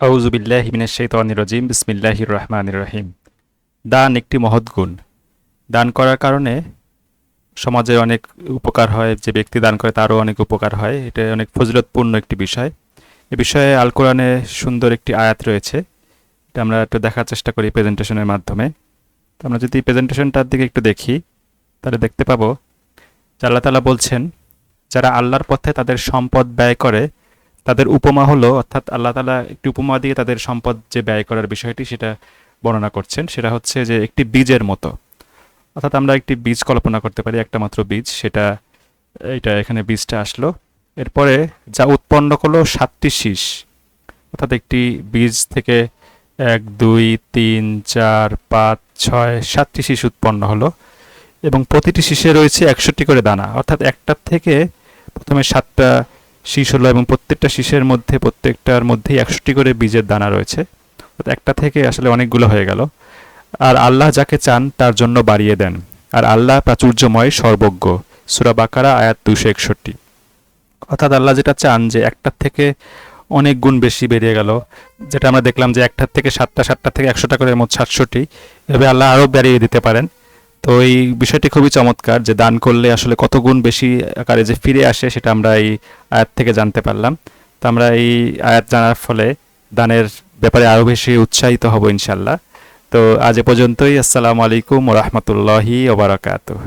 আউজুবিল্লাহ হিমিনের শৈতানির রজিম, বিসমিল্লাহির রহমানির রহিম। দান একটি মহৎ গুণ। দান করার কারণে সমাজে অনেক উপকার হয়, যে ব্যক্তি দান করে তারও অনেক উপকার হয়। এটা অনেক ফজিলতপূর্ণ একটি বিষয়। এ বিষয়ে আল কোরআনে সুন্দর একটি আয়াত রয়েছে। এটা আমরা একটু দেখার চেষ্টা করি প্রেজেন্টেশনের মাধ্যমে। তো আমরা যদি প্রেজেন্টেশনটার দিকে একটু দেখি, তাহলে দেখতে পাবো আল্লাহ তালা বলছেন, যারা আল্লাহর পথে তাদের সম্পদ ব্যয় করে তাদের উপমা হলো, অর্থাৎ আল্লাহ তালা একটি উপমা দিয়ে তাদের সম্পদ যে ব্যয় করার বিষয়টি সেটা বর্ণনা করছেন, সেটা হচ্ছে যে একটি বীজের মতো। অর্থাৎ আমরা একটি বীজ কল্পনা করতে পারি, একটা মাত্র বীজ, সেটা এটা এখানে বীজটা আসলো। এরপরে যা উৎপন্ন করল সাতটি শীষ। অর্থাৎ একটি বীজ থেকে এক, দুই, তিন, চার, পাঁচ, ছয়, সাতটি শীষ উৎপন্ন হলো এবং প্রতিটি শীষে রয়েছে একষট্টি করে দানা। অর্থাৎ একটার থেকে প্রথমে সাতটা শীষ হলো এবং প্রত্যেকটা শীষের মধ্যে, প্রত্যেকটার মধ্যেই একষট্টি করে বীজের দানা রয়েছে। একটা থেকে আসলে অনেকগুলো হয়ে গেল। আর আল্লাহ যাকে চান, তার জন্য বাড়িয়ে দেন। আর আল্লাহ প্রাচুর্যময় সর্বজ্ঞ। সুরা বাকারা, আয়াত দুশো একষট্টি। অর্থাৎ আল্লাহ যেটা চান যে একটার থেকে অনেক গুণ বেশি বেরিয়ে গেল। যেটা আমরা দেখলাম যে একটার থেকে সাতটা সাতটা থেকে একশোটা করে মোট সাতষট্টি। এভাবে আল্লাহ আরও বাড়িয়ে দিতে পারেন। তো এই বিষয়টি খুবই চমৎকার যে দান করলে আসলে কত গুণ বেশি আকারে যে ফিরে আসে সেটা আমরা এই আয়াত থেকে জানতে পারলাম। তো আমরা এই আয়াত জানার ফলে দানের ব্যাপারে আরও বেশি উৎসাহিত হব ইনশাল্লাহ তো আজ এ পর্যন্তই। আসসালামু আলাইকুম রহমতুল্লাহি ওবরাকাতুহ